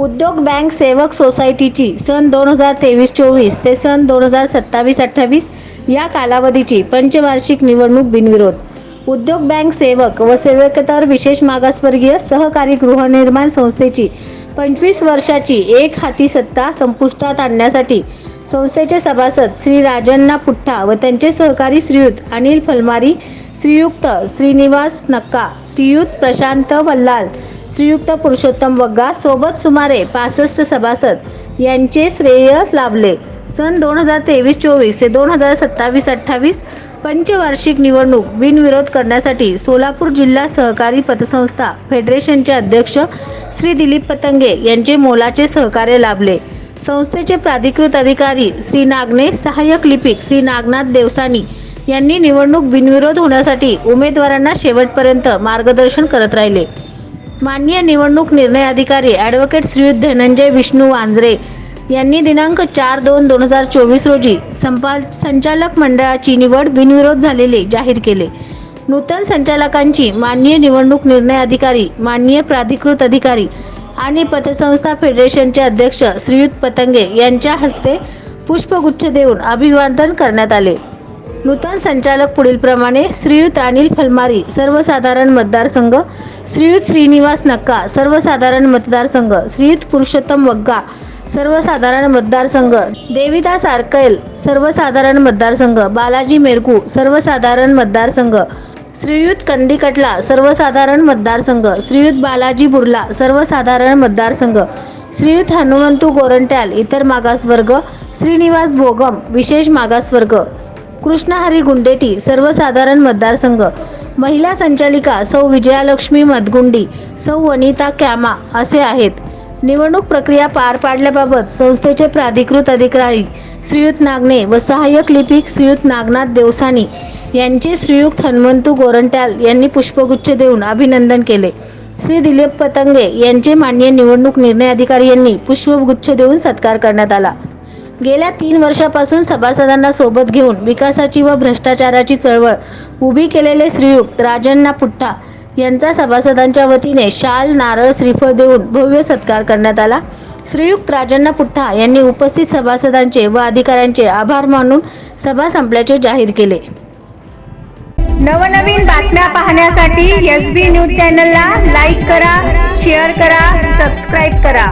उद्योग बँक सेवक सोसायटीची सन दोन हजार तेवीस चोवीस ते सन दोन हजार सत्तावीस अठ्ठावीस या कालावधीची पंचवार्षिक निवडणूक बिनविरोध. उद्योग बँक सेवक व सेवकेतर विशेष मागासवर्गीय सहकारी गृहनिर्माण संस्थेची पंचवीस वर्षाची एक हाती सत्ता संपुष्टात आणण्यासाठी संस्थेचे सभासद श्री राजन्ना पुठ्ठा व त्यांचे सहकारी श्रीयुत अनिल फलमारी श्रीयुक्त श्रीनिवास नक्का श्रीयुत प्रशांत वल्लाल श्रीयुक्त पुरुषोत्तम वग्गा सोबत सुमारे पासष्ट सभासद यांचे श्रेय लाभले. सन दोन हजार तेवीस चोवीस ते दोन हजार सत्तावीस अठ्ठावीस पंचवार्षिक निवडणूक बिनविरोध करण्यासाठी सोलापूर जिल्हा सहकारी पतसंस्था फेडरेशनचे अध्यक्ष श्री दिलीप पतंगे यांचे मोलाचे सहकार्य लाभले. संस्थेचे प्राधिकृत अधिकारी श्री नागने सहाय्यक लिपिक श्री नागनाथ देवसानी यांनी निवडणूक बिनविरोध होण्यासाठी उमेदवारांना शेवटपर्यंत मार्गदर्शन करत राहिले. माननीय निवडणूक निर्णय अधिकारी ॲडव्होकेट श्रीयुत धनंजय विष्णू वांजरे यांनी दिनांक चार दोन दोन हजार चोवीस रोजी संपा संचालक मंडळाची निवड बिनविरोध झालेले जाहीर केले. नूतन संचालकांची माननीय निवडणूक निर्णय अधिकारी माननीय प्राधिकृत अधिकारी आणि पतसंस्था फेडरेशनचे अध्यक्ष श्रीयुत पतंगे यांच्या हस्ते पुष्पगुच्छ देऊन अभिवादन करण्यात आले. नूतन संचालक पुढीलप्रमाणे श्रीयुत अनिल फलमारी सर्वसाधारण मतदारसंघ श्रीयुत श्रीनिवास नक्का सर्वसाधारण मतदारसंघ श्रीयुत पुरुषोत्तम वग्गा सर्वसाधारण मतदारसंघ देविदास आरकैल सर्वसाधारण मतदारसंघ बालाजी मेरकू सर्वसाधारण मतदारसंघ श्रीयुत कंदीकटला सर्वसाधारण मतदारसंघ श्रीयुत बालाजी बुर्ला सर्वसाधारण मतदारसंघ श्रीयुत हनुमंतू गोरंट्याल इतर मागासवर्ग श्रीनिवास भोगम विशेष मागासवर्ग कृष्णहरी गुंडेटी सर्वसाधारण मतदारसंघ. महिला संचालिका सौ विजयालक्ष्मी मदगुंडी सौ वनिता कॅमा असे आहेत. निवडणूक प्रक्रिया पार पाडल्याबाबत संस्थेचे प्राधिकृत अधिकारी श्रीयुत नागने व सहाय्यक लिपिक श्रीयुत नागनाथ देवसानी यांचे श्रीयुक्त हनुमंतू गोरंट्याल यांनी पुष्पगुच्छ देऊन अभिनंदन केले. श्री दिलीप पतंगे यांचे मान्य निवडणूक निर्णय अधिकारी यांनी पुष्पगुच्छ देऊन सत्कार करण्यात आला. गेल्या तीन वर्षापासून सभासदांना सोबत घेऊन विकासाची व भ्रष्टाचाराची चळवळ उभी केलेले श्रीयुक्त राजन्ना पुट्टा यांचा सभासदांच्या वतीने शाल नारळ श्रीफळ देऊन भव्य सत्कार करण्यात आला. श्रीयुक्त राजण्णा पुट्टा यांनी उपस्थित सभासदांचे व अधिकाऱ्यांचे आभार मानून सभा संपल्याचे जाहीर केले. नवनवीन बातम्या पाहण्यासाठी एस बी न्यूज चॅनलला लाईक करा शेअर करा सबस्क्राईब करा.